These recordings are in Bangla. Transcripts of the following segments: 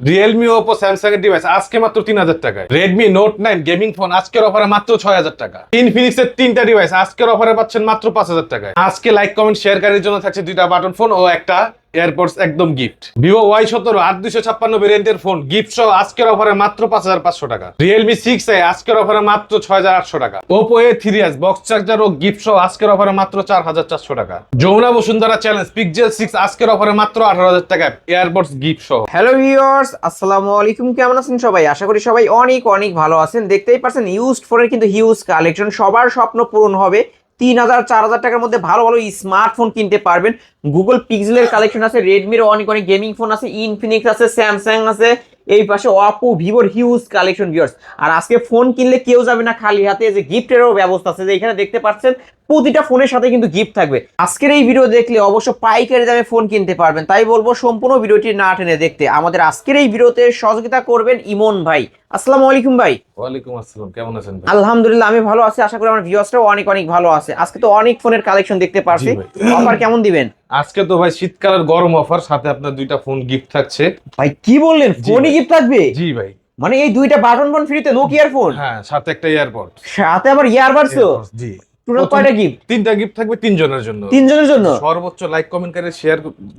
রিয়েলমি ওপো স্যামসাং এর ডিভাইস আজকে মাত্র তিন হাজার টাকায়। Redmi Note nine gaming phone আজকের অফারে মাত্র ছয় হাজার টাকা। ইনফিনিক্স এর তিনটা ডিভাইস আজকের অফারে পাচ্ছেন মাত্র পাঁচ হাজার টাকায়। আজকে লাইক কমেন্ট শেয়ার কারির জন্য থাকছে দুইটা বাটন ফোন ও একটা এয়ারপোর্টস একদম গিফট ভিভো ওয়াই সতেরো, আট দুশো ছাপ্পান্ন ভেরিয়েন্টের ফোন গিফট সহ আজকের অফারে মাত্র পাঁচ হাজার পাঁচশো টাকা। রিয়েলমি সিক্স এ আজকের অফারে মাত্র ছয় হাজার আটশো টাকা। Oppo A three S box charger O gift সহ আজকের অফারে মাত্র চার হাজার চারশো টাকা। Jamuna Bashundhara challenge Pixel six আজকের অফারে মাত্র আঠারো হাজার টাকা এয়ারপোর্টস গিফট সহ। হ্যালো ভিউয়ার্স আসসালামু আলাইকুম, কেমন আছেন সবাই? আশা করি সবাই অনেক অনেক ভালো আছেন। দেখতেই পাচ্ছেন ইউজড ফোনের কিন্তু হিউজ কালেকশন সবার স্বপ্ন পূরণ হবে। তিন হাজার, চার হাজার টাকার মধ্যে ভালো ভালো স্মার্টফোন কিনতে পারবেন। গুগল পিক্সেলের কালেকশন আছে রেডমির অনেক অনেক গেমিং ফোন আছে ইনফিনিক্স আছে স্যামসাং আছে, এই পাশে অপো ভিভোর হিউজ কালেকশন ভিউয়ার্স আর আজকে ফোন কিনলে কেউ যাবে না খালি হাতে যে গিফটেরও ব্যবস্থা আছে, যে এখানে দেখতে পাচ্ছেন, প্রতিটা ফোনের সাথে কিন্তু গিফট থাকবে। আজকের এই ভিডিও দেখলে অবশ্য পাইকারি দামে ফোন কিনতে পারবেন। তাই বলব, সম্পূর্ণ ভিডিওটি না টেনে দেখতে। আমাদের আজকের এই ভিডিওতে সহযোগিতা করবেন ইমন ভাই। আসসালামু আলাইকুম ভাই। ওয়ালাইকুম আসসালাম কেমন আছেন ভাই? আলহামদুলিল্লাহ আমি ভালো আছি আশা করি আমার ভিউয়ার্সরাও অনেক অনেক ভালো আছে। আজকে তো অনেক ফোনের কালেকশন দেখতে পারছি। অফার কেমন দিবেন? আজকে তো ভাই শীতকালের গরম অফার সাথে আপনার দুইটা ফোন গিফট থাকছে। ভাই কি বললেন? ফোনই গিফট থাকবে? জি ভাই। মানে এই দুইটা বাটন ফোন ফ্রিতে নোকিয়ার ফোন হ্যাঁ সাথে একটা ইয়ারপড সাথে আবার ইয়ারবাডসও জি। টোটাল কয়টা গিফট তিনটা গিফট থাকবে তিনজনের জন্য। তিনজনের জন্য? সর্বোচ্চ লাইক কমেন্টকারী শেয়ার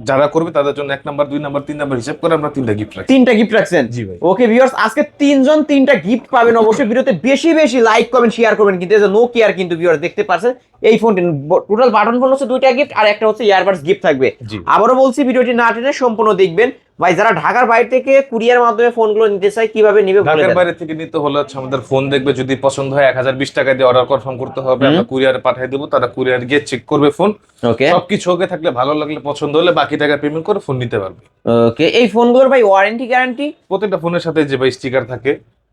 যারা করবে তাদের জন্য এক নাম্বার দুই নাম্বার তিন নাম্বার হিসাব করে আমরা তিনটা গিফট রাখি তিনটা গিফট রাখছেন? জি ভাই। ওকে ভিউয়ার্স আজকে তিনজন তিনটা গিফট পাবেন। অবশ্যই ভিডিওতে বেশি বেশি লাইক কমেন্ট শেয়ার করবেন। কিন্তু এই যে নোকিয়ার কিন্তু ভিউয়ার্স দেখতে পাচ্ছেন এই ফোনটি টোটাল বাটন ফোন হচ্ছে দুইটা গিফট আর একটা হচ্ছে ইয়ারবাডস গিফট থাকবে। আবারও বলছি ভিডিওটি না টেনে সম্পূর্ণ দেখবেন। ভাই যারা ঢাকার বাইরে থেকে কুরিয়ার মাধ্যমে ফোনগুলো নিতে চায় কীভাবে নিবে ঢাকার বাইরে থেকে নিতে হলে হচ্ছে আমাদের ফোন দেখবে যদি পছন্দ হয় এক হাজার বিশ টাকা দিয়ে অর্ডার কনফার্ম করতে হবে আমরা কুরিয়ারে পাঠিয়ে দেবো তারা কুরিয়ার গিয়ে চেক করবে ফোন। ওকে। সবকিছু ওকে থাকলে ভালো লাগলে পছন্দ হলে বাকি টাকা পেমেন্ট করে ফোন নিতে পারবে। ওকে এই ফোনগুলোর ভাই ওয়ারেন্টি গ্যারান্টি প্রত্যেকটা ফোনের সাথে যে ভাই স্টিকার থাকে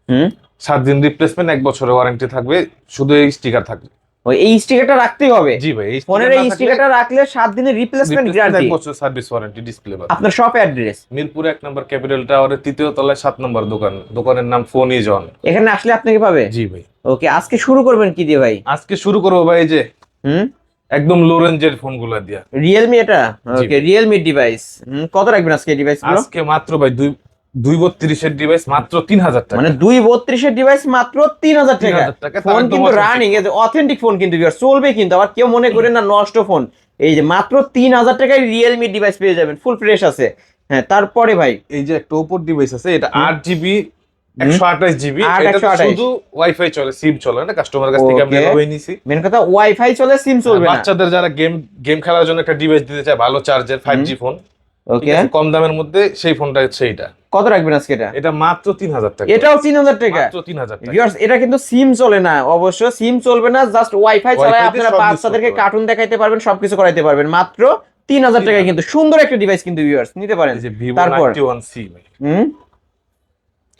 হুম। সাত দিন রিপ্লেসমেন্ট এক বছরের ওয়ারেন্টি থাকবে শুধু এই স্টিকার থাকবে। এই স্টিকারটা রাখতেই হবে। জি ভাই ফোনের এই স্টিকারটা রাখলে সাত দিনের রিপ্লেসমেন্ট গ্যারান্টি বছর সার্ভিস ওয়ারেন্টি ডিসপ্লে আপনার শপ অ্যাড্রেস মিরপুর এক নম্বর ক্যাপিটাল টাওয়ারের তৃতীয় তলায় সাত নম্বর দোকান। দোকানের নাম ফোন ইজ অন এখানে আসলে আপনাকে পাবে? জি ভাই। ওকে আজকে শুরু করবেন কি দিয়ে ভাই? আজকে শুরু করব ভাই এই যে হুম? একদম লো রেঞ্জের ফোনগুলা দিয়া। রিয়েলমি এটা? ওকে রিয়েলমি ডিভাইস কত রাখবেন আজকে ডিভাইস আজকে মাত্র ভাই দুই দুই বত্রিশের ডিভাইস মাত্র তিন হাজার টাকা। মানে দুই বত্রিশের ডিভাইস মাত্র তিন হাজার টাকা। 3,000 টাকা, তাও ফোন কিন্তু রানিং অথেন্টিক ফোন কিন্তু চলবে কিন্তু আবার কেউ মনে করেন না নষ্ট ফোন এই যে মাত্র তিন হাজার টাকায় রিয়েলমি ডিভাইস পেয়ে যাবেন ফুল ফ্রেশ আছে। হ্যাঁ তারপরে ভাই। এই যে একটা ওপর ডিভাইস আছে এটা আট জিবি একশো আঠাশ জিবি আট, এটা তো 128 শুধু ওয়াইফাই চলে সিম চলে না? কাস্টমার কাছ থেকে. নিছি। মেন কথা ওয়াইফাই চলে সিম চলবে বাচ্চাদের যারা গেম গেম খেলার জন্য একটা ডিভাইস দিতে চায় ভালো চার্জের ফাইভ জি ফোন ওকে কম দামের মধ্যে সেই ফোনটা হচ্ছে এইটা। কত রাখবেন আজকে এটা? এটা মাত্র তিন হাজার টাকা। এটাও তিন হাজার টাকা? মাত্র তিন হাজার টাকা। ভিউয়ার্স এটা কিন্তু সিম চলে না অবশ্য সিম চলবে না জাস্ট ওয়াইফাই চালায় আপনারা বাচ্চাদেরকে কার্টুন দেখাইতে পারবেন সবকিছু করাইতে পারবেন। মাত্র তিন হাজার টাকায় কিন্তু সুন্দর একটা ডিভাইস কিন্তু ভিউয়ার্স নিতে পারেন। তারপর? সি হুম?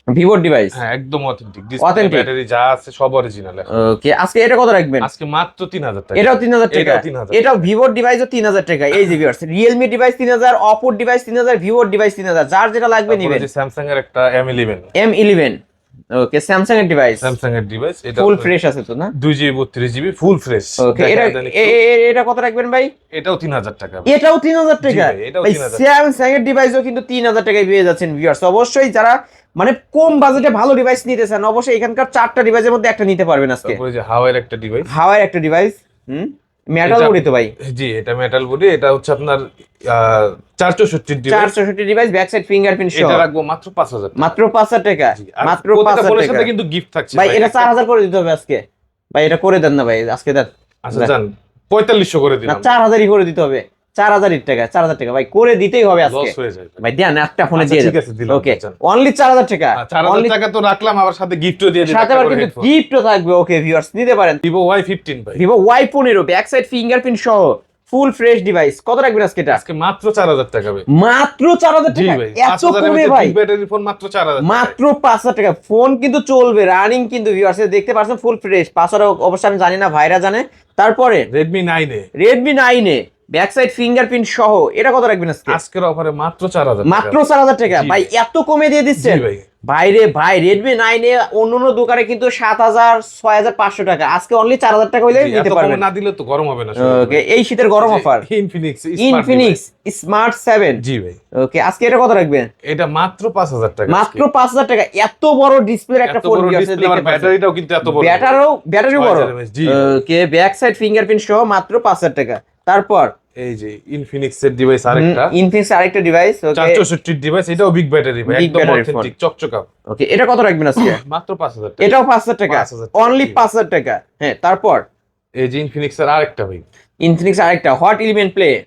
ভিভোর ডিভাইস হ্যাঁ একদম অথেন্টিক Authentic? ব্যাটারি যা আছে সব অরিজিনাল ওকে আজকে এটা কত রাখবেন? আজকে মাত্র তিন হাজার টাকা। এটাও তিন হাজার টাকা? এটাও 3000 এটাও ভিভোর ডিভাইসও তিন হাজার টাকা। এই যে ভিউয়ার্স রিয়েলমি ডিভাইস তিন হাজার অপোর ডিভাইস তিন হাজার ভিভোর ডিভাইস তিন হাজার যার যেটা লাগবে নিবেন। স্যামসাং এর একটা M eleven M eleven okay Samsung এর ডিভাইস স্যামসাং এর ডিভাইস এটা ফুল ফ্রেশ আছে তো না? দুই জিবি বত্রিশ জিবি ফুল ফ্রেশ ওকে এটা এটা কত রাখবেন ভাই? এটাও তিন হাজার টাকা। এটাও তিন হাজার টাকা? ভাই, 3000 স্যামসাং এর ডিভাইসও কিন্তু তিন হাজার টাকায় পেয়ে যাচ্ছেন ভিউয়ার্স অবশ্যই যারা মানে কম বাজেটে ভালো ডিভাইস নিতে চান অবশ্যই এখানকার চারটা ডিভাইসের মধ্যে একটা নিতে পারবেন আজকে। হাওয়ার একটা ডিভাইস হাওয়ার একটা ডিভাইস হুম? মেটাল বডি তো ভাই। জি এটা মেটাল বডি এটা হচ্ছে আপনার চার চৌষট্টির চার ডিভাইস চৌষট্টি ডিভাইস ব্যাক সাইড ফিঙ্গারপ্রিন্ট সহ। এটা রাখব মাত্র পাঁচ হাজার মাত্র পাঁচ হাজার টাকা মাত্র পাঁচ হাজার ফোনের টাকা। সাথে কিন্তু গিফট থাকছে ভাই এটা চার হাজার করে দিতে হবে আজকে। ভাই এটা করে দেন না ভাই আজকে দেন। আচ্ছা জান পঁয়তাল্লিশশো করে না দিলাম চার হাজারই করে দিতে হবে। চার হাজারের টাকা চার হাজার টাকা। ভাই করে দিতেই হবে আজকে। ভাই। দেন একটা ফোনে আচ্ছা, দিয়ে ঠিক আছে, ওকে আচ্ছা। অনলি চার হাজার টাকা। চার হাজার টাকা তো রাখলাম আবার সাথে গিফটও দিয়ে সাথে আবার কিন্তু গিফটও থাকবে। ওকে ভিউয়ার্স নিতে পারেন। ভিভো ওয়াই ফিফটিন ভাই। ভিভো ওয়াই পনেরো ব্যাক সাইড ফিঙ্গারপ্রিন্ট সহ ফুল ফ্রেশ ডিভাইস কত রাখবেন আজকে এটা? আজকে মাত্র চার হাজার টাকা ভাই। মাত্র চার হাজার জি টাকা? ভাই এত কমে ভাই। ব্যাটারি ফোন মাত্র চার হাজার মাত্র পাঁচ হাজার টাকা। ফোন কিন্তু চলবে রানিং কিন্তু ভিউয়ার্স দেখতে পাচ্ছেন ফুল ফ্রেশ পাঁচশো অবশ্যই আমি জানি না ভাইরা জানে। তারপরে রেডমি নাইনে রেডমি নাইনে ব্যাক সাইড ফিঙ্গারপ্রিন্ট সহ এটা কত রাখবেন আজকে? আজকের অফারে মাত্র চার হাজার মাত্র চার হাজার টাকা। ভাই এত কমে দিয়ে দিচ্ছেন? ভাই। বাইরে ভাই রেডমি নাইনে অন্য অন্য দোকানে কিন্তু সাত হাজার ছয় হাজার পাঁচশো টাকা। আজকে অনলি চার হাজার টাকা হইলে নিতে এত কমে পারবেন না দিলে তো গরম হবে না ওকে এই শীতের গরম offer Infinix Infinix Smart seven জি ভাই। ওকে আজকে এটা কত রাখবেন এটা মাত্র পাঁচ হাজার টাকা মাত্র পাঁচ হাজার টাকা। এত বড় ডিসপ্লের একটা ফোন আর ব্যাটারিটাও কিন্তু এত বড়। ব্যাটারও ব্যাটারি বড়। 6000 mAh, জি। ওকে ব্যাক সাইড ফিঙ্গারপ্রিন্ট সহ মাত্র পাঁচ হাজার টাকা। তারপর এই যে ইনফিনিক্স এর ডিভাইস আরেকটা। ইনফিনিক্স আরেকটা ডিভাইস ওকে 464 ডিভাইস এটাও বিগ ব্যাটারি ভাই একদম অথেন্টিক চকচকা। ওকে এটা কত রাখবেন আজকে? মাত্র 5000 টাকা। এটাও পাঁচ হাজার টাকা। 5,000 টাকা, অনলি জি। পাঁচ হাজার টাকা। হ্যাঁ তারপর? এই যে ইনফিনিক্স এর আরেকটা ভাই। ইনফিনিক্স আরেকটা হট ইলেভেন প্লে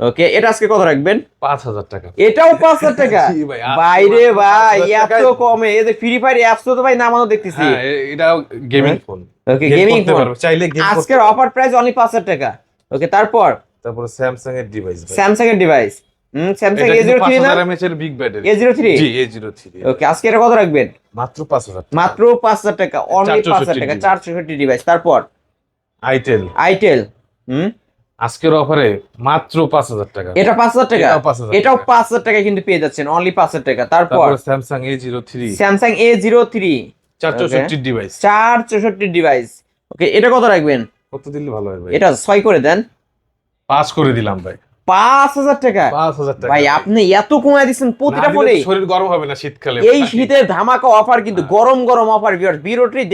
ওকে এটা আজকে কত রাখবেন? 5000 টাকা। এটাও পাঁচ হাজার টাকা। বাইরে ভাই এত কমে। এই যে ফ্রি ফায়ার অ্যাপস তো ভাই নামানো দেখতেছি। হ্যাঁ এ- এটাও gaming phone okay gaming phone চাইলে গেম আজকের অফার প্রাইস অনলি পাঁচ হাজার টাকা। ওকে তারপর? তারপরে স্যামসাং এর ডিভাইস স্যামসাং এর device hmm Samsung A zero three না? 5000 mAh এর বিগ ব্যাটারি জি A03 ওকে আজকে এটা কত রাখবেন? মাত্র 5000 মাত্র পাঁচ হাজার টাকা অনলি পাঁচ হাজার টাকা device। চার চৌষট্টি ডিভাইস তারপর? আইটেল আইটেল হুম? আজকের অফারে মাত্র 5000 টাকা। এটা পাঁচ হাজার টাকা? এটাও 5,000 টাকা। কিন্তু পেয়ে যাচ্ছেন অনলি পাঁচ হাজার টাকা। তারপর? Samsung A03 Samsung A zero three 464 device চার চৌষট্টি ডিভাইস ওকে এটা কত রাখবেন? কত দিলে ভালো হয় ভাই? এটা ছয় করে দেন। পাস করে দিলাম ভাই। পাঁচ হাজার টাকা? 5000 টাকা। ভাই আপনি এত কমায় দিচ্ছেন প্রতিটা ফোনে শরীর গরম হবে না শীতকালে এই শীতের ধামাকা অফার কিন্তু হ্যাঁ। গরম গরম অফার ভিউয়ার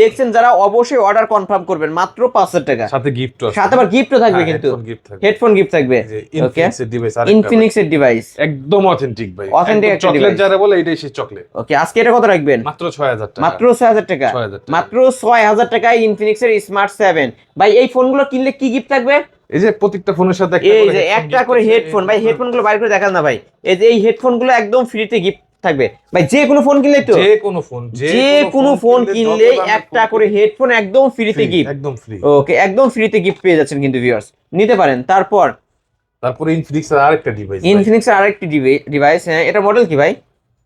দেখছেন যারা অবশ্যই অর্ডার কনফার্ম করবেন মাত্র পাঁচ হাজার টাকা। সাথে গিফট সাথে আবার গিফটও থাকবে কিন্তু। হেডফোন গিফট থাকবে। যে ইনফিনিক্স এর ডিভাইস ইনফিনিক্স এর ডিভাইস একদম অথেন্টিক ভাই। একটা চকলেট যারা বলে এটাই সেই চকলেট ওকে আজকে এটা কত রাখবেন? মাত্র 6000 টাকা। মাত্র ছয় হাজার টাকা। 6000 টাকা। মাত্র ছয় হাজার টাকায় ইনফিনিক্স এর স্মার্ট সেভেন ভাই এই ফোনগুলো কিনলে কি গিফট থাকবে? এই যে প্রত্যেকটা ফোনের সাথে এই যে একটা করে হেডফোন ভাই হেডফোনগুলো বাইর করে দেখান না ভাই। এই যে এই হেডফোনগুলো একদম ফ্রিতে গিফট থাকবে। ভাই যে কোনো ফোন কিনলে তো। যে কোনো ফোন যে কোনো ফোন কিনলে একটা করে হেডফোন একদম ফ্রিতে গিফট একদম ফ্রি ওকে একদম ফ্রিতে গিফট পেয়ে যাচ্ছেন কিন্তু ভিউয়ার্স নিতে পারেন। তারপর? তারপরে ইনফিনিক্স এর আরেকটা ডিভাইস ইনফিনিক্স এর আরেকটি ডিভাইস হ্যাঁ। এটা মডেল কি ভাই?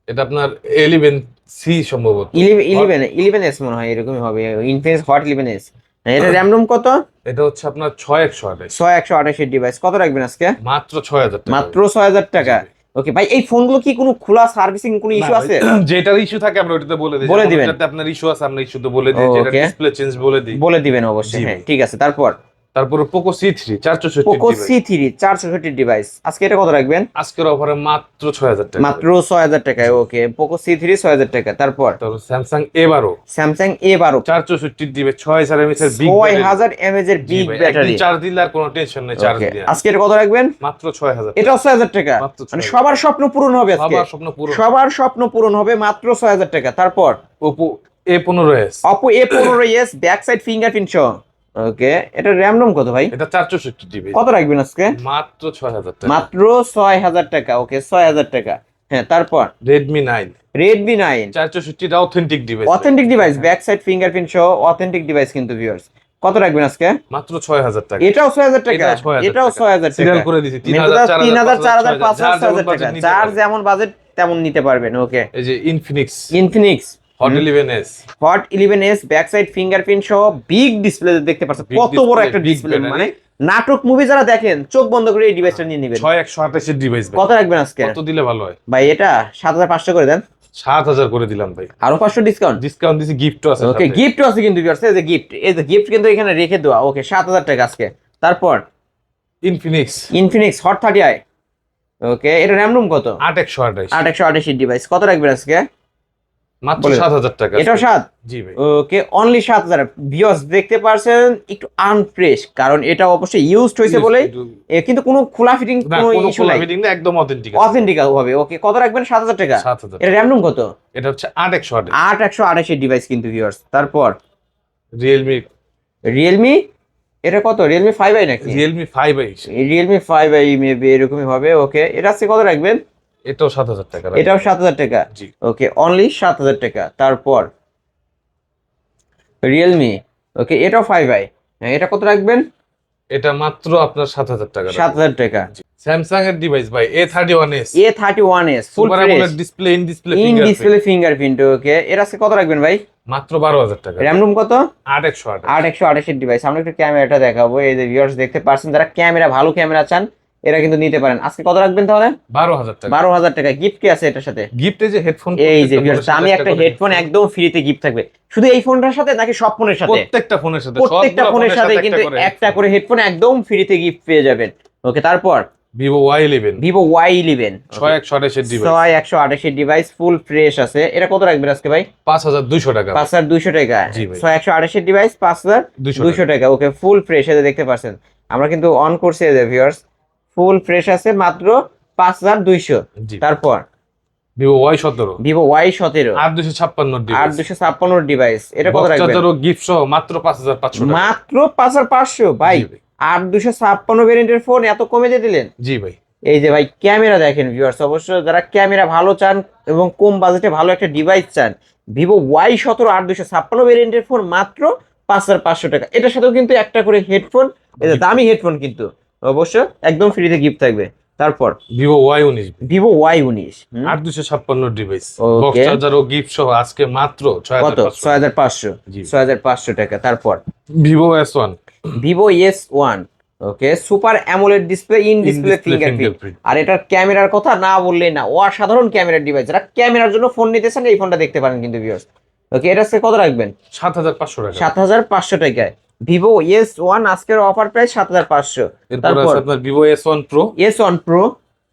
এটা আপনার 11 সি সম্ভবত। ইলেভেন ইলেভেন এস মনে হয় এরকমই হবে। ইনফিনিক্স হট ইলেভেন এস এটা র্যাম রুম কত? এটা হচ্ছে আপনার 6128 ছয় একশো আঠাশের ডিভাইস কত রাখবেন আজকে? মাত্র 6000 টাকা। মাত্র ছয় হাজার টাকা। ওকে ভাই এই ফোনগুলো কি কোনো খোলা সার্ভিসিং কোনো ইস্যু আছে? যেটার ইস্যু থাকে আমরা ওটাতে বলে দিই। বলে দিবেন। আপনার ইস্যু আছে আমরা ইস্যু তো বলে দিই। যেটা ডিসপ্লে চেঞ্জ বলে দিই। বলে দিবেন অবশ্যই হ্যাঁ ঠিক আছে তারপর? তারপরে পোকো সি থ্রি চারশো পোকো সি থ্রি চারশো ডিভাইস আজকে এটা কত রাখবেন? আজকের অফারে মাত্র ছয় হাজার টাকা। মাত্র ছয় হাজার টাকায় ওকে পোকো সি থ্রি ছয় হাজার টাকা। তারপর? স্যামসাং এ বারো। স্যামসাং এ বারো। চার চৌষট্টি দিবে ছয় হাজার এমএস এর বিগ ছয় হাজার এমএজ এর বিগ ব্যাটারি চার্জ দিলে আর কোনো টেনশন নেই চার দিয়ে। আজকে এটা কত রাখবেন? মাত্র ছয় হাজার এটাও ছয় হাজার টাকা। মানে সবার স্বপ্ন পূরণ হবে আজকে। সবার স্বপ্ন পূরণ। সবার স্বপ্ন পূরণ হবে মাত্র ছয় হাজার টাকা। তারপর? ওপো এ পনেরো এস অপো এ পনেরো এস ব্যাক সাইড ফিঙ্গারপ্রিন্ট সহ। ওকে এটা র্যাম রোম কত ভাই? এটা চার চৌষট্টি দিবে কত রাখবেন আজকে? মাত্র ছয় হাজার টাকা। মাত্র ছয় হাজার টাকা ওকে ছয় হাজার টাকা। হ্যাঁ তারপর? রেডমি নাইন রেডমি নাইন চার চৌষট্টিটা authentic device authentic device back side fingerprint সহ অথেন্টিক ডিভাইস কিন্তু ভিউয়ার্স কত রাখবেন আজকে? মাত্র ছয় হাজার টাকা। এটাও ছয় হাজার টাকা? এটাও 6,000 টাকা। ছয় হাজার সিরিয়াল করে দিছি তিন তিন হাজার চার হাজার চার হাজার পাঁচ হাজার ছয় যার হাজার যেমন টাকা। budget যার যেমন বাজেট তেমন নিতে পারবেন ওকে। এই যে Infinix Infinix hot eleven S hot eleven S back side fingerprint সহ বিগ ডিসপ্লে দেখতে পাচ্ছেন কত বড় একটা ডিসপ্লে মানে নাটক মুভি যারা দেখেন চোখ বন্ধ করে এই ডিভাইসটা নিয়ে নেবেন। একশো আঠাশের ডিভাইস কত রাখবেন আজকে? কত দিলে ভালো হয়? ভাই এটা সাত হাজার পাঁচশো করে দেন। সাত হাজার করে দিলাম ভাই। আরও পাঁচশো ডিসকাউন্ট ডিসকাউন্ট দিছি গিফটও আছে ওকে গিফটও আছে কিন্তু এই যে গিফট এই যে গিফট কিন্তু এখানে রেখে দেওয়া। ওকে সাত হাজার টাকা আজকে। তারপর? Infinix Infinix hot thirty I okay এটা র্যাম রুম কত? আট একশো আঠাশ। আট একশো আঠাশি ডিভাইস কত রাখবেন আজকে? মাত্র বলে- সাত হাজার টাকা এটাও সাত? জি ভাই। ওকে অনলি সাত হাজার। ভিওস দেখতে পারছেন একটু আনফ্রেশ কারণ এটা অবশ্যই ইউজড বলেই। কিন্তু কোনো খোলা ফিটিং কোনো ইস্যু নাই। ফিটিং না একদম অথেন্টিক অথেন্টিক হবে ওকে কত রাখবেন? সাত হাজার টাকা? এটা র্যাম কত? এটা হচ্ছে ডিভাইস কিন্তু ভিউয়ার্স তারপর? এটা কত? নাকি? মেবি এরকমই হবে ওকে। এটা কত রাখবেন? এটাও সাত হাজার টাকা এটাও সাত হাজার টাকা? ওকে অনলি সাত হাজার টাকা। তারপর রিয়েলমি ওকে এটাও ফাইভ আই এটা কত রাখবেন? এটা মাত্র আপনার সাত হাজার টাকা সাত হাজার টাকা। স্যামসাং এর ডিভাইস ভাই A thirty one S A thirty one S full display in display in display fingerprint okay এটা আজকে কত রাখবেন ভাই? মাত্র বারো হাজার টাকা। র্যাম রুম কত? আট একশো আট। একশো আঠাশের ডিভাইস আমরা একটু ক্যামেরাটা দেখাবো। এই যে ভিউয়ার্স দেখতে পারছেন যারা ক্যামেরা ভালো ক্যামেরা চান এরা কিন্তু নিতে পারেন। আজকে কত রাখবেন তাহলে? বারো হাজার টাকা। বারো হাজার টাকা। গিফট কি আছে এটার সাথে? গিফটে যে হেডফোন এই যে দামি একটা হেডফোন একদম ফ্রিতে গিফট থাকবে। শুধু এই ফোনটার সাথে নাকি সব ফোনের সাথে? প্রত্যেকটা ফোনের সাথে প্রত্যেকটা ফোনের সাথে কিন্তু একটা করে হেডফোন একদম ফ্রিতে গিফট পেয়ে যাবেন। ওকে তারপর? Vivo Y eleven Vivo Y eleven ছয় একশো আঠাশের ডিভাইস ছয় একশো আঠাশের ডিভাইস ফুল ফ্রেশ আছে। এটা কত রাখবেন আজকে ভাই? পাঁচ হাজার দুইশো টাকা। পাঁচ হাজার দুইশো টাকা। ছয় একশো আঠাশের ডিভাইস পাঁচ হাজার দুইশো দুইশো টাকা। ওকে ফুল ফ্রেশ এতে দেখতে পাচ্ছেন। আমরা কিন্তু অন করছি ভিউয়ার্স ফুল ফ্রেশ আছে মাত্র পাঁচ হাজার দুইশো। তারপর? ভিভো ওয়াই সতেরো। ভিভো ওয়াই সতেরো। আট দুশো ছাপ্পান্ন আট ডিভাইস দুশো ছাপ্পান্ন ডিভাইস এটা কত রাখবেন? গিফট সহ মাত্র পাঁচ হাজার পাঁচশো মাত্র পাঁচ হাজার পাঁচশো? ভাই। আট দুশো ছাপ্পান্ন ভেরিয়েন্টের ফোন এত কমে দিয়ে দিলেন? জি ভাই। এই যে ভাই ক্যামেরা দেখেন ভিউয়ার্স অবশ্য যারা ক্যামেরা ভালো চান এবং কম বাজেটে ভালো একটা ডিভাইস চান ভিভো ওয়াই সতেরো আট দুশো ছাপ্পান্ন ভেরিয়েন্টের ফোন মাত্র পাঁচ হাজার পাঁচশো টাকা। এটার সাথেও কিন্তু একটা করে হেডফোন এটা দামি হেডফোন কিন্তু। অবশ্য একদম ফ্রিতে গিফট থাকবে। তারপর? ভিভো ওয়াই উনিশ। ভিভো ওয়াই উনিশ আট দুশো ছাপ্পান্ন ডিভাইস. বক্স চার্জার ও গিফট সহ আজকে মাত্র ছয় কত? হাজার ছয় হাজার পাঁচশো। ছয় হাজার পাঁচশো টাকা। তারপর? Vivo S one Vivo S one okay super AMOLED display in display fingerprint আর এটার ক্যামেরার কথা না বললেই না। অসাধারণ ক্যামেরার ডিভাইস যারা ক্যামেরার জন্য ফোন নিতে চান এই ফোনটা দেখতে পারেন কিন্তু ভিউয়ার্স ওকে এটা কত রাখবেন? সাত হাজার পাঁচশো টাকা। সাত হাজার পাঁচশো টাকায়। ভিভো এস ওয়ান আজকের অফার প্রাইস সাত হাজার পাঁচশো। তারপর আপনার Vivo S one pro S one pro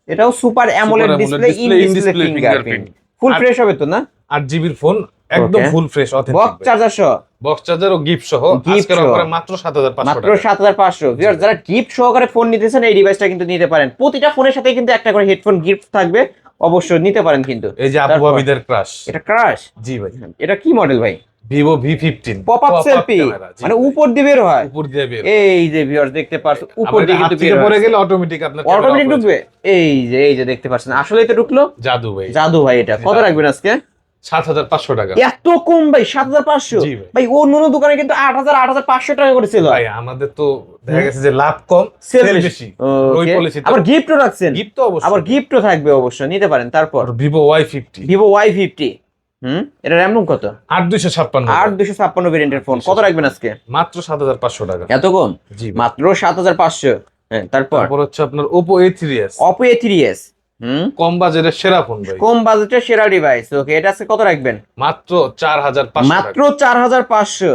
এটাও super AMOLED display in display fingerprint full fresh হবে তো না? আট জিবির ফোন একদম full fresh box authentic charger সহ? বক্স চার্জার ও গিফট সহ। আজকের অফারে মাত্র সাত হাজার পাঁচশো মাত্র টাকা। সাত হাজার পাঁচশো। যারা গিফট সহকারে ফোন নিতেছেন এই ডিভাইসটা কিন্তু নিতে পারেন। প্রতিটা ফোনের সাথে কিন্তু একটা করে হেডফোন গিফট থাকবে। অবশ্যই নিতে পারেন কিন্তু। এই যে তারপর? আবিদের ক্রাশ এটা ক্রাশ জি ভাই। এটা কি মডেল ভাই? Vivo V fifteen pop up selfie মানে উপর দিয়ে বের হয়। উপর দিয়ে বের এই যে ভিউয়ার্স দেখতে পারছ উপর দিয়ে কিন্তু বের হয় গেলে অটোমেটিক আপনার অটোমেটিক ঢুকবে। এই যে এই যে দেখতে পাচ্ছেন। আসলে তো ঢুকলো? জাদু ভাই। জাদু ভাই এটা। কত রাখবেন আজকে? সাত হাজার পাঁচশো টাকা। এত কম ভাই সাত হাজার পাঁচশো। ভাই। নুন দোকানে কিন্তু আট হাজার আট হাজার পাঁচশো টাকা করেছিল ভাই আমাদের তো দেখা গেছে যে লাভ কম সেল বেশি। আবার গিফটও রাখছেন। গিফট তো অবশ্যই। আবার গিফটও থাকবে অবশ্যই নিতে পারেন। তারপর। Vivo Y fifty Vivo Y fifty হুম? এটা র্যাম রুম কত? আট দুইশো ছাপ্পান্ন আট দুশো ছাপ্পান্ন ভেরিয়েন্টের ফোন কত রাখবেন আজকে? মাত্র সাত হাজার পাঁচশো টাকা। এত কম? জি মাত্র সাত হাজার পাঁচশো। হ্যাঁ তারপর? তারপর হচ্ছে আপনার Oppo A three S Oppo A three S হুম? কম বাজেটের সেরা ফোন ভাই। কম বাজেটের সেরা ডিভাইস ওকে এটা আজকে কত রাখবেন? মাত্র চার হাজার পাঁচশো মাত্র চার হাজার পাঁচশো।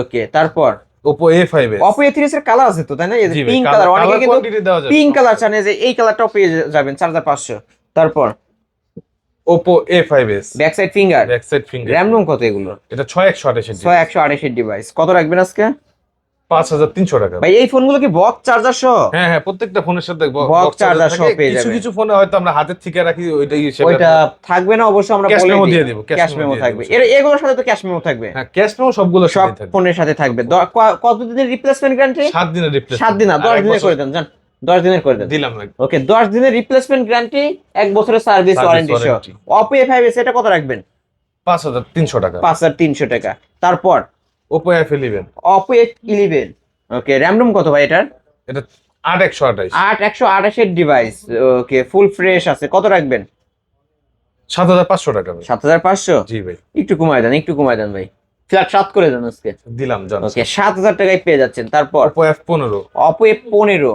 ওকে তারপর? Oppo A five S A three এর কালার আছে তো তাই না? পিঙ্ক কালার অনেকে কিন্তু পিঙ্ক কালার চান এই যে এই কালারটাও পেয়ে যাবেন চার হাজার পাঁচশো। তারপর? Five S back side finger back side finger RAM ROM কত এগুলো? এটা ছয় একশো আঠাশের ছয় একশো আড়াইশের ডিভাইস কত রাখবেন আজকে? পাঁচ হাজার তিনশো টাকা। ভাই এই ফোনগুলো কি বক্স চার্জার সহ? হ্যাঁ হ্যাঁ প্রত্যেকটা ফোনের সাথে ব- Box box charger charger সহ। পেয়ে কিছু। কিছু ফোনে হয়তো আমরা হাতের থেকে রাখি ওইটাই হিসেবে ওইটা থাকবে না অবশ্য আমরা memo দিই। দিয়ে দিব, ক্যাশ মেমো থাকবে। এর এগুলোর সাথে তো ক্যাশ মেমো থাকবে। হ্যাঁ ক্যাশ মেমো সবগুলো সব ফোনের সাথে থাকবে। দ- ক- কতদিনের রিপ্লেসমেন্ট গ্যারান্টি সাত দিনের রিপ্লেস সাত দিন না দশ দিনের করে দেন জান। দশ দিনের করে দিলাম ওকে দশ দিনের রিপ্লেসমেন্ট গ্যারান্টি এক বছরের সার্ভিস ওয়ারেন্টি সহ। অপো এ ফাইভ এস এটা কত রাখবেন? পাঁচ হাজার তিনশো টাকা। পাঁচ হাজার তিনশো টাকা। তারপর? Oppo F eleven Oppo A eleven okay RAM ROM কত ভাই এটার? এটা আট একশো আঠাইশ। আট একশো আঠাশের ডিভাইস ওকে ফুল ফ্রেশ আছে। কত রাখবেন? সাত হাজার পাঁচশো টাকা। সাত হাজার পাঁচশো? জি ভাই। একটু কমায় দেন একটু কমায় দেন ভাই। ফ্ল্যাট সাত করে দেন আজকে। দিলাম জান। ওকে সাত হাজার টাকায় পেয়ে যাচ্ছেন। তারপর? ওপো এফ পনেরো। অপো এ পনেরো।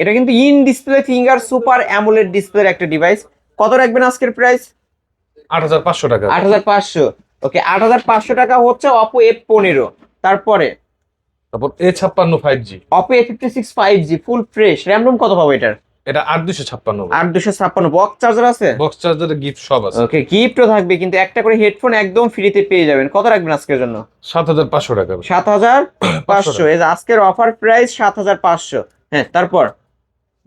এটা কিন্তু in display finger super AMOLED ডিসপ্লের একটা ডিভাইস কত রাখবেন আজকের প্রাইস আট হাজার পাঁচশো টাকা। আট হাজার পাঁচশো। ওকে আট হাজার পাঁচশো টাকা হচ্ছে অপো এ পনেরো। তারপরে? তারপর এ ছাপ্পান্ন five G Oppo A fifty six five G full fresh RAM ROM কত পাবো এটার? এটা আট দুশো ছাপ্পান্ন। আট দুশো ছাপ্পান্ন। বক্স চার্জার আছে? বক্স চার্জারের গিফট সব আছে। ওকে গিফটও থাকবে কিন্তু একটা করে হেডফোন একদম ফ্রিতে পেয়ে যাবেন। কত রাখবেন আজকের জন্য? সাত হাজার পাঁচশো টাকা। সাত হাজার পাঁচশো। আজকের অফার প্রাইস সাত হাজার পাঁচশো। হ্যাঁ তারপর?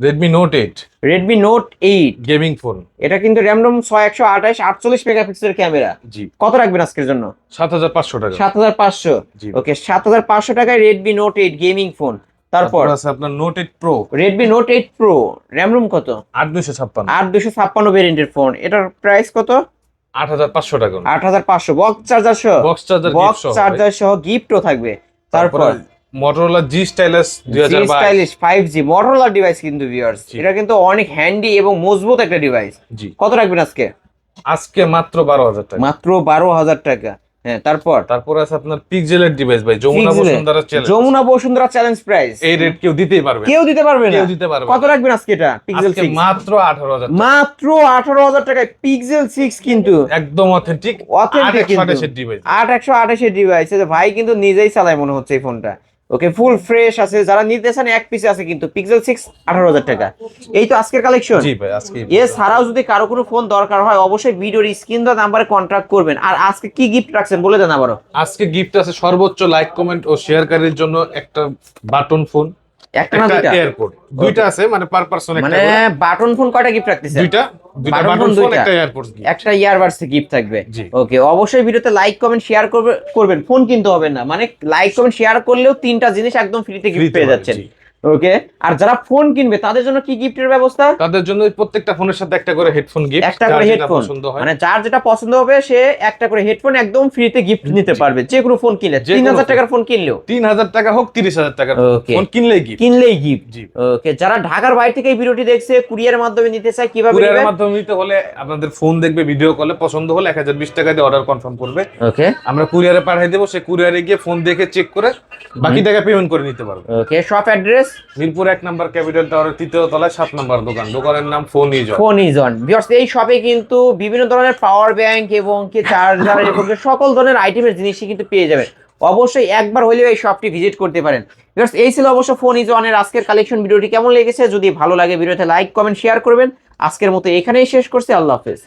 Redmi note eight Redmi note eight gaming phone এটা কিন্তু র্যাম রোম ছয় একশো আঠাশ আটচল্লিশ মেগাপিক্সেলের ক্যামেরা। জি। কত রাখবেন আজকের জন্য? সাত হাজার পাঁচশো টাকা। সাত হাজার পাঁচশো। জি। ওকে সাত হাজার পাঁচশো টাকায় Redmi note eight gaming phone তারপর? তারপর আছে আপনার note eight pro Redmi note eight pro RAM ROM কত? আট দুশো ছাপ্পান্ন। আট দুশো ছাপ্পান্ন ভেরিয়েন্টের ফোন এটার প্রাইস কত? আট হাজার পাঁচশো টাকা। আট হাজার পাঁচশো। বক্স চার্জার সহ। বক্স চার্জার বক্স চার্জার সহ গিফটও থাকবে। তারপর মোটরোলা জি স্টাইলাস দুই হাজার বাইশ। Stylish five G Motorola device কিন্তু ভিউয়ার্স এটা কিন্তু অনেক হ্যান্ডি এবং মজবুত একটা ডিভাইস জি। কত রাখবেন আজকে? আজকে মাত্র বারো হাজার টাকা। মাত্র বারো হাজার টাকা। হ্যাঁ তারপর? তারপর আছে আপনার পিক্সেলের ডিভাইস ভাই Jamuna Bashundhara challenge Jamuna Bashundhara challenge price এই রেট কেউ দিতেই পারবে না। কেউ দিতে পারবে না। কেউ দিতে পারবে কত। রাখবেন আজকে এটা? পিক্সেল 6 মাত্র আঠারো হাজার মাত্র আঠারো হাজার টাকায় পিক্সেল সিক্স কিন্তু। একদম অথেন্টিক Authentic কিন্তু। ডিভাইস আট একশো আঠাশের ডিভাইস ভাই কিন্তু নিজেই চালায় মনে হচ্ছে এই ফোনটা ওকে ফুল ফ্রেশ আছে। যারা নিতে চান এক পিসে আছে কিন্তু। পিক্সেল সিক্স আঠারো হাজার টাকা। এই তো আজকের কালেকশন জি ভাই আজকে এছাড়াও যদি কারও কোনো ফোন দরকার হয় অবশ্যই ভিডিওর স্ক্রিন দা নাম্বারে কন্ট্যাক্ট করবেন। আর আজকে কি গিফট রাখছেন বলে দেন আবারও। আজকে গিফট আছে সর্বোচ্চ লাইক কমেন্ট ও শেয়ারকারীর জন্য একটা বাটন ফোন একটা না দুইটা। এয়ারপোর্ট দুইটা আছে মানে পার পারসন মানে বাটন ফোন কয়টা গিফট রাখতেছেন? দুইটা দুইটা বাটন ফোন দুইটা। একটা এয়ারপোর্ট একটা ইয়ারবাডস গিফট থাকবে। ওকে অবশ্যই ভিডিওতে লাইক কমেন্ট শেয়ার করবেন। ফোন কিনতে হবে না। মানে লাইক কমেন্ট শেয়ার করলেও তিনটা জিনিস একদম ফ্রিতে গিফট পেয়ে যাচ্ছেন। ওকে আর যারা ফোন কিনবে তাদের জন্য কি গিফটের ব্যবস্থা? তাদের জন্য প্রত্যেকটা ফোনের সাথে একটা করে হেডফোন গিফট একটা করে হেডফোন মানে যার যেটা পছন্দ হবে সে একটা করে হেডফোন একদম ফ্রিতে গিফট নিতে পারবে। যে কোনো ফোন কিনলে। যে তিন কোনো হাজার phone। টাকার ফোন কিনলেও। তিন হাজার টাকা হোক তিরিশ হাজার টাকার ফোন কিনলেই গিফট কিনলেই গিফট ওকে যারা ঢাকার বাইরে থেকে এই ভিডিওটি দেখছে কুরিয়ারের মাধ্যমে নিতে চায় কীভাবে কুরিয়ারের মাধ্যমে নিতে হলে আপনাদের ফোন দেখবে ভিডিও কলে পছন্দ হলে এক হাজার বিশ টাকা দিয়ে অর্ডার কনফার্ম করবে। ওকে আমরা কুরিয়ারে পাঠিয়ে দেবো সে কুরিয়ারে গিয়ে ফোন দেখে চেক করে বাকি টাকা পেমেন্ট করে নিতে পারবে। ওকে শপ অ্যাড্রেস মিরপুর এক নাম্বার ক্যাপিটাল টাওয়ারের তৃতীয় তলায় সাত নাম্বার দোকান। দোকানের নাম phone is phone is on এই শপে কিন্তু বিভিন্ন ধরনের পাওয়ার ব্যাংক এবং কি চার্জার এবং কি সকল ধরনের আইটেমের জিনিসই কিন্তু পেয়ে যাবেন। অবশ্যই একবার হলেও এই শপটি ভিজিট করতে পারেন। ভিউয়ার্স এই ছিল অবশ্য ফোন ইজ অনের আজকের কালেকশন ভিডিওটি কেমন লেগেছে? যদি ভালো লাগে, ভিডিওতে লাইক কমেন্ট শেয়ার করবেন। আজকের মতো এখানেই শেষ করছি। আল্লাহ হাফেজ।